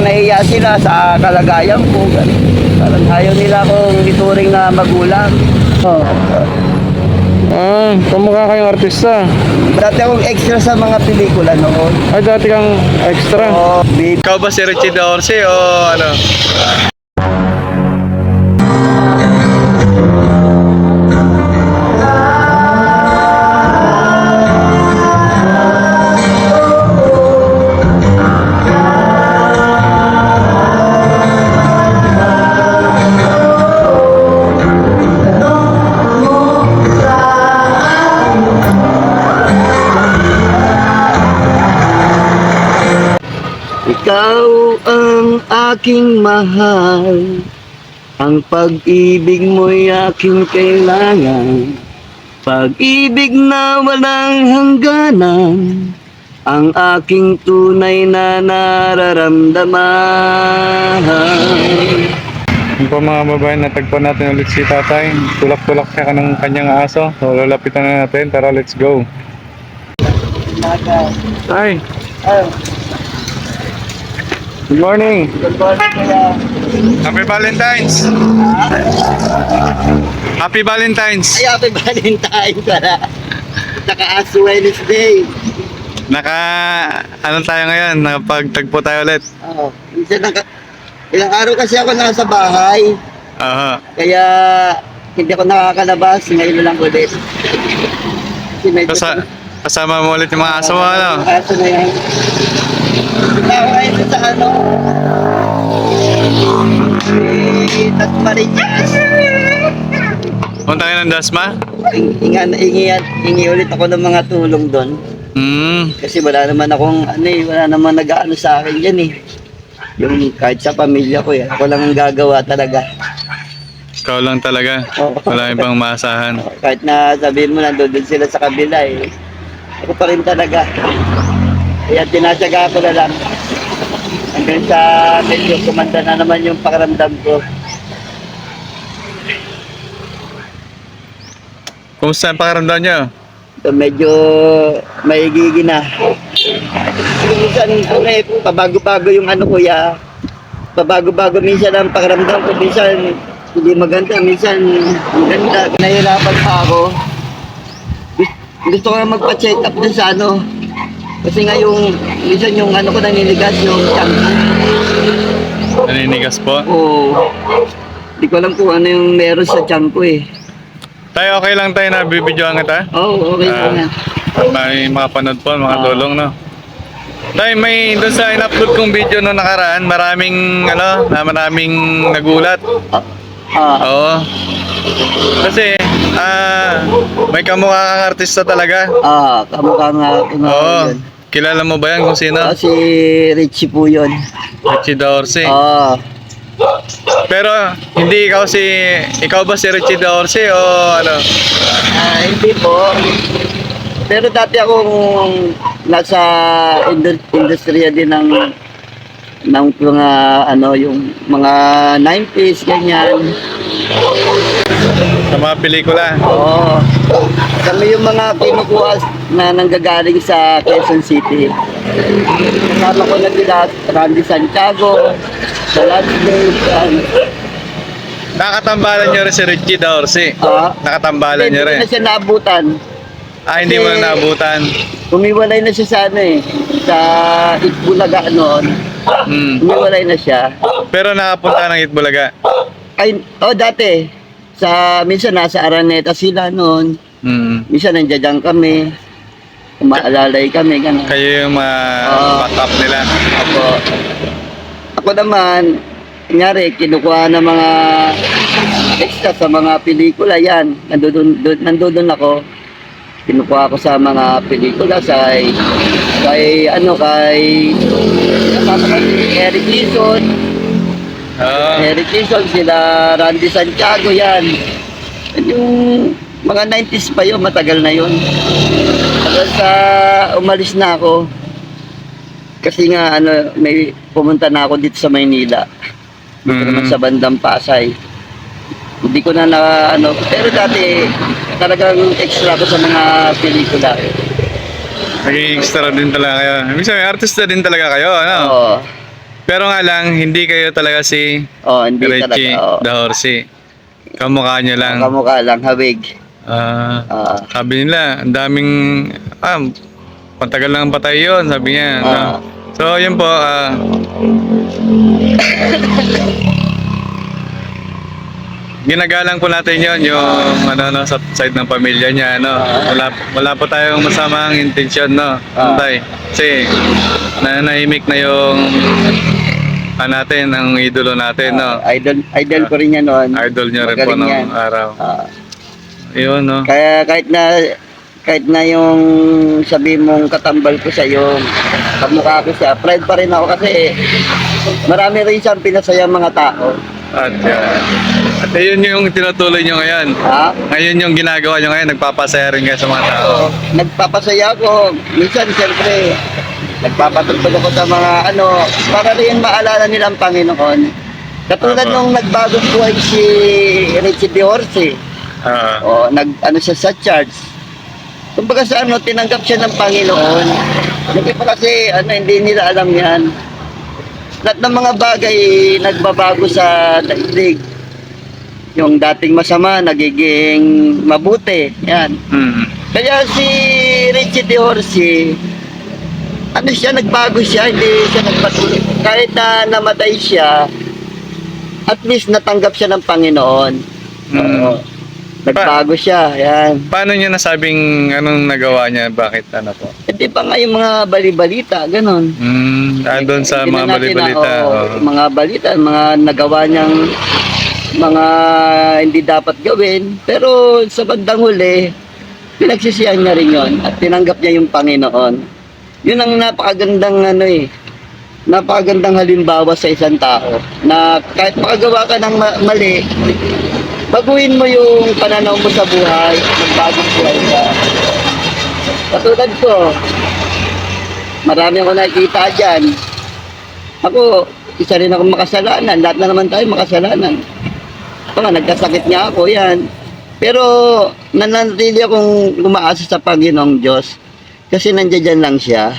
Nahiya sila sa kalagayan ko. Parang ayaw nila akong ituring na magulang. Oh. Ah, kamukha kayong artista. Dati akong extra sa mga pelikula noon. Ay, dati kang extra. Oh. Ikaw ba si Richie Dorsey o ano? Ikaw ang aking mahal Ang pag-ibig mo'y aking kailangan Pag-ibig na walang hangganan Ang aking tunay na nararamdaman Yung po mga babae, natagpuan natin ulit si tatay. Tulak-tulak siya ka ng kanyang aso. So, lalapitan na natin. Tara, let's go. Tay, good morning. Happy Valentine's. Happy Valentine's. Ay, happy Valentine para Naka-Ash Wednesday. Naka, ano tayo ngayon? Nakapagtagpo tayo ulit. Oo. Minsan naka, ilang araw kasi ako nasa bahay. Aha. Kaya hindi ako nakakalabas. Ngayon lang ulit. Kasi medyo Kasa, kasama mo ulit yung mga aso mo, ano? Aso na yan. Ako ngayon sa ano. Tasmariñas. Punta kayo ng Dasma? Inga, ingi, ingi ulit ako ng mga tulong doon. Hmm. Kasi wala naman akong ano eh, wala naman nag-ano sa akin dyan eh. Yung kahit sa pamilya ko eh, ako lang ang gagawa talaga. Ikaw lang talaga. Oo. Wala ibang maasahan. Kahit na sabihin mo nandun din sila sa kabila eh. Ako pa rin talaga. Kaya tinatsaga ko na lang. Hanggang sa medyo kumanda na naman yung pakiramdam ko. Kumusta ang pakiramdam niyo? So medyo maigigi na. Minsan, ano eh, pabago-bago yung ano kuya. Pabago-bago minsan ang pakiramdam ko. Minsan, hindi maganda. Minsan, maganda. Nahihirapan pa ako. Gust- Gusto ko na magpa-check up din sa ano. Kasi nga yung, minsan yung ano ko naninigas yung ko. Naninigas po. Oo. Hindi ko alam kung ano yung meron sa tiyan ko eh. Tayo okay lang tayo na bibidyoan kita? Oo, okay Ah. po nga. May mga panood po, mga Ah. tulong, no? Tay, may doon sa in-upload kong video no nakaraan, maraming ano, na maraming nagulat. Ah, ah, Oo. Kasi ah may kamukha kang artista talaga. ah, kamukha nga Oo. Kilala mo ba yan kung sino? Ah, si Richie po yun. Richie Dorsey. Ah, Pero hindi ikaw si ikaw ba si Richie Dorsey o ano? ah, hindi po. Pero dati akong nasa indu- industriya din ng ng mga ano yung mga 90s ganyan. Sa mga pelikula. Oo. Kami yung mga kinukuha na nanggagaling sa Quezon City. Kasama ko na sila Randy Santiago, sa Landscape, yan. Nakatambalan niyo rin si Richie Dorsey. Ah, Nakatambalan hindi niyo ko rin. na siya naabutan. Ah, hindi mo na naabutan. Umiwalay na siya sa ano eh, sa Itbulaga noon. Hmm. Umiwalay na siya. Pero nakapunta ng Itbulaga. Ay, oh dati, sa, minsan nasa Araneta sila noon. Hmm. Minsan nandiyan kami. Umaalalay kami, gano'n. Kayo yung mga Ah. nila. Ako, ako naman, kunyari, kinukuha ng mga extra sa mga pelikula, yan. Nandun, dun, nandun ako. Kinukuha ko sa mga pelikula, sa kay, ano, kay, Eric Lison, Oo. Eric Lison, sila Randy Santiago, yan. Yung mga 90s pa yun, matagal na yun. Tapos sa umalis na ako, kasi nga ano, may pumunta na ako dito sa Maynila. Dito Mm. naman sa bandang Pasay. Hindi ko na na ano, pero dati talagang extra ko sa mga pelikula. Naging extra din talaga kayo. Ibig sabihin, artista din talaga kayo, ano? Oo. Pero nga lang, hindi kayo talaga si Oh, hindi Richie talaga. Oh. the Horsey. Kamukha nyo lang. Kamukha lang, hawig. Ah, Ah, sabi nila, ang daming, ah, patagal lang patay yun, sabi niya. no? Ah. So, yun po, ah, ginagalang po natin yon yung ano no sa side ng pamilya niya ano wala wala po tayong masamang intensyon no Ah. Tay kasi nanahimik na yung ano natin ang idolo natin no idol, idol ko rin yan noon. idol niya rin po Magaling yan. nung araw Ah, yun no kaya kahit na kahit na yung sabi mong katambal ko siya yung kamukha ko siya, pride pa rin ako kasi marami rin siyang pinasaya mga tao. At, uh, at yun yung tinutuloy nyo ngayon. Ha? Ngayon yung ginagawa nyo ngayon, nagpapasaya rin kayo sa mga tao. Nagpapasaya ako. Minsan, siyempre, nagpapatugtog ako sa mga ano, para rin maalala nila ang Panginoon. Katulad Apo. nung nagbagong buhay si Richie De Orsi. Ah, O, nag, ano siya sa church. Kumbaga sa ano, tinanggap siya ng Panginoon. Hindi pa kasi, ano, hindi nila alam yan. Lahat ng mga bagay nagbabago sa daigdig. Yung dating masama, nagiging mabuti. Yan. mm, Kaya si Richie De Orsi, ano siya, nagbago siya, hindi siya nagpatuloy. Kahit na namatay siya, at least natanggap siya ng Panginoon. Mm. Oo. Nagbago siya, yan. paano nyo nasabing anong nagawa niya? Bakit ano po? Hindi pa nga yung mga balibalita, ganon. Mm, ah, doon sa Hindi mga na natin na, balibalita. oo, oo. mga balita, mga nagawa niyang mga hindi dapat gawin. Pero sa bandang huli, pinagsisihan niya rin yon at tinanggap niya yung Panginoon. Yun ang napakagandang ano eh, napakagandang halimbawa sa isang tao na kahit makagawa ka ng ma- mali, baguhin mo yung pananaw mo sa buhay, magbagong buhay ka. Katulad ko, marami ako nakikita dyan. Ako, isa rin ako makasalanan. Lahat na naman tayo makasalanan. Ito nga, nagkasakit nga ako, yan. Pero, nananatili akong umaasa sa Panginoong Diyos. Kasi nandiyan lang siya.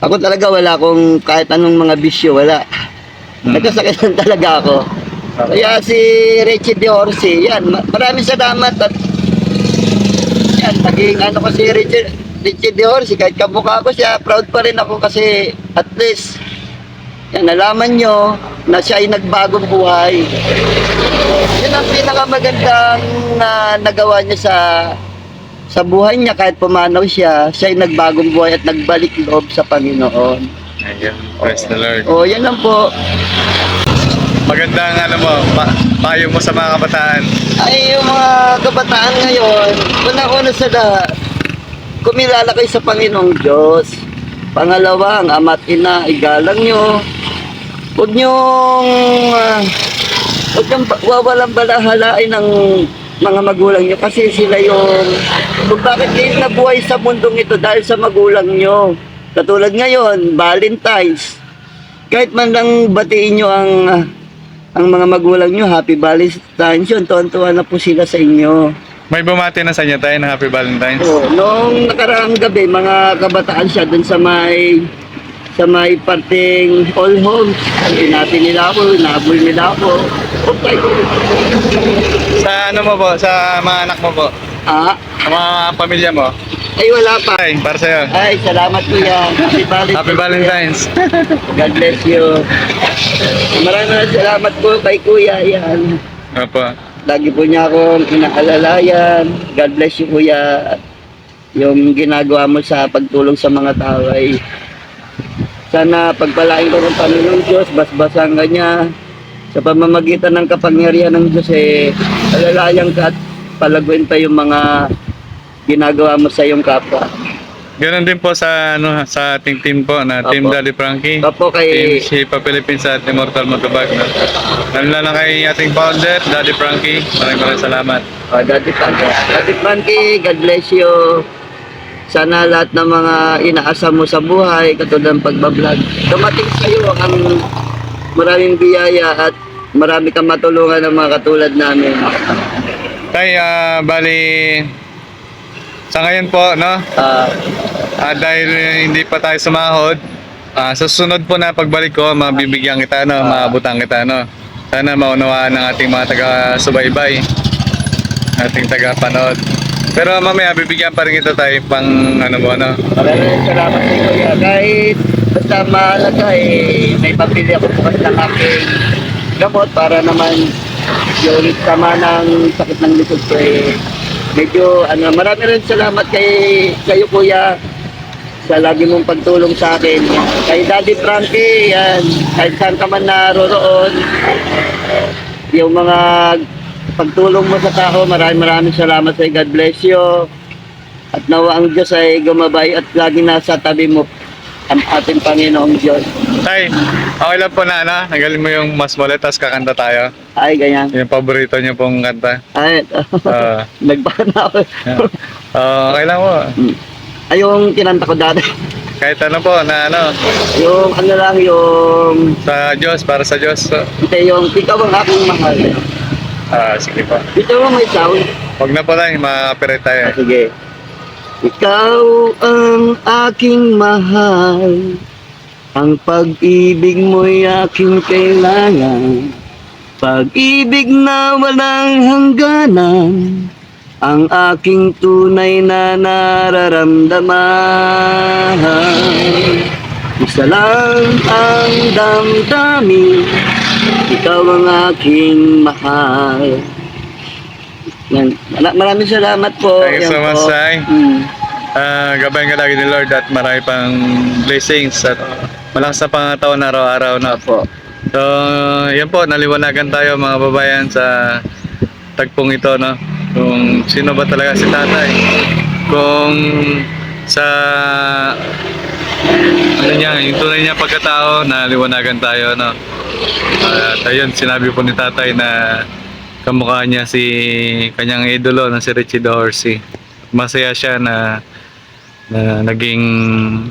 Ako talaga wala akong kahit anong mga bisyo, wala. Mm. Nagkasakit lang talaga ako. Kaya si Richie De Orsi, yan, ma- maraming salamat at yan, naging ano ko si Richie, Richie De Orsi, kahit kamukha ko siya, proud pa rin ako kasi at least, yan, nalaman nyo na siya ay nagbagong buhay. Yun ang pinakamagandang na nagawa niya sa sa buhay niya kahit pumanaw siya, siya ay nagbagong buhay at nagbalik loob sa Panginoon. Ayun, praise the Lord. O, yan lang po. Magandang ano mo, pa- payo mo sa mga kabataan. ay yung mga kabataan ngayon, una-una sa lahat, kumilala kayo sa Panginoong Diyos. Pangalawa, ang ama't ina, igalang nyo. Huwag nyong, uh, huwag nyong wawalang balahalain ng mga magulang nyo kasi sila yung, kung bakit kayo nabuhay sa mundong ito dahil sa magulang nyo. Katulad ngayon, Valentine's. Kahit man lang batiin nyo ang ang mga magulang nyo, happy Valentine's yun. Tuwan-tuwa na po sila sa inyo. May bumati na sa inyo tayo ng Happy Valentine's. Oh, noong nakaraang gabi, mga kabataan siya dun sa may sa may parting all homes. Pinati nila ako, nabol nila ako. Sa ano mo po, sa mga anak mo po, Ah, sa mga pamilya mo. ay wala pa. Ay, para sa'yo. Ay, salamat kuya. Happy Valentine's. Happy Valentine's. God bless you. Maraming salamat po kay kuya. Yan. Opo. Lagi po niya akong inaalalayan. God bless you, kuya. Yung ginagawa mo sa pagtulong sa mga tao ay sana pagpalain ko ng Panginoong Diyos, basbasan ka niya. Sa pamamagitan ng kapangyarihan ng Diyos, eh, alalayan ka at palaguin pa yung mga ginagawa mo sa iyong kapwa. Ganon din po sa ano sa ating team po na Team Opo. Daddy Frankie. Opo Team kay Shipa Philippines at Immortal Motovlog. No? Lalo na lang kay ating founder, Daddy Frankie. Maraming maraming salamat. uh, Daddy Frankie. Daddy Frankie, God bless you. Sana lahat ng mga inaasam mo sa buhay, katulad ng pagbablog, dumating sa iyo ang maraming biyaya at marami kang matulungan ng mga katulad namin. Tay, ah, bali sa ngayon po, no? Ah, Ah, dahil hindi pa tayo sumahod, Ah, sa susunod po na pagbalik ko, mabibigyan kita, no? maabutan kita, no? Sana maunawaan ng ating mga taga-subaybay, ating taga-panood. Pero mamaya, bibigyan pa rin kita tayo pang ano mo, no? Maraming salamat sa kuya. Kahit basta mahalaga eh, may pabili ako bukas ng aking gamot para naman yung sama ng sakit ng likod ko eh. Medyo ano, marami rin salamat kay kayo kuya sa lagi mong pagtulong sa akin. Kay Daddy Frankie, yan, kahit saan ka man naroroon, yung mga pagtulong mo sa tao, maraming maraming salamat sa God bless you. At nawa ang Diyos ay gumabay at lagi nasa tabi mo ang ating Panginoong Diyos. Tay, okay lang po na, ano? Nagaling mo yung mas muli, tapos kakanta tayo. Ay, ganyan. Yung paborito niyo pong kanta. Ay, Ah, nagbaka na ako. ah, okay lang po. Ay, yung kinanta ko dati. Kahit ano po, na ano, Yung ano lang, yung... sa Diyos, para sa Diyos. Hindi, yung ikaw ang aking mahal. Ah, sige po. Ito mo may sound. Huwag na tayo, makakapirit tayo. Ah, sige. Ikaw ang aking mahal Ang pag-ibig mo'y aking kailangan Pag-ibig na walang hangganan Ang aking tunay na nararamdaman Isa lang ang damdamin Ikaw ang aking mahal yan. Mara- Maraming salamat po. Thank you so much, po. Sai. Mm. Ah, gabayan ka lagi ni Lord at marami pang blessings at malakas na pangatawan araw-araw na. Opo. So, yan po, naliwanagan tayo mga babayan sa tagpong ito, no? Kung sino ba talaga si tatay. Kung sa ano niya, yung tunay niya pagkatao, naliwanagan tayo, no? At ayun, sinabi po ni tatay na kamukha niya si kanyang idolo na si Richie Dorsey. Masaya siya na na naging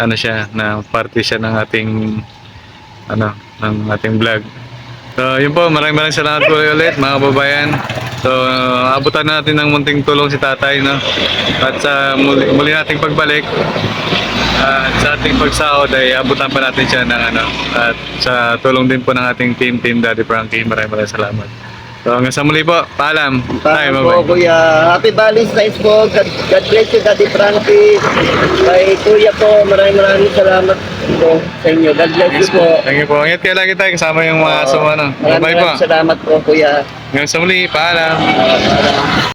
ano siya na parte siya ng ating ano ng ating vlog. So, yun po, maraming maraming salamat po ulit mga kababayan. So, abutan natin ng munting tulong si tatay, no? At sa muli, muli nating pagbalik, at sa ating pagsahod ay abutan pa natin siya ng ano. At sa tulong din po ng ating team, Team Daddy Frankie, maraming maraming salamat. So, hanggang sa muli po, paalam. Paano po, bye-bye. Kuya. Happy Valentine's po. God, God bless you, Daddy Frankie. Kay Kuya po, maraming maraming salamat po sa inyo. God bless you Yes po. po. Thank you po. Ingat kayo lagi tayo kasama yung mga aso mo, ano. Maraming Bye maraming salamat po, Kuya. Hanggang sa muli, paalam. Ah,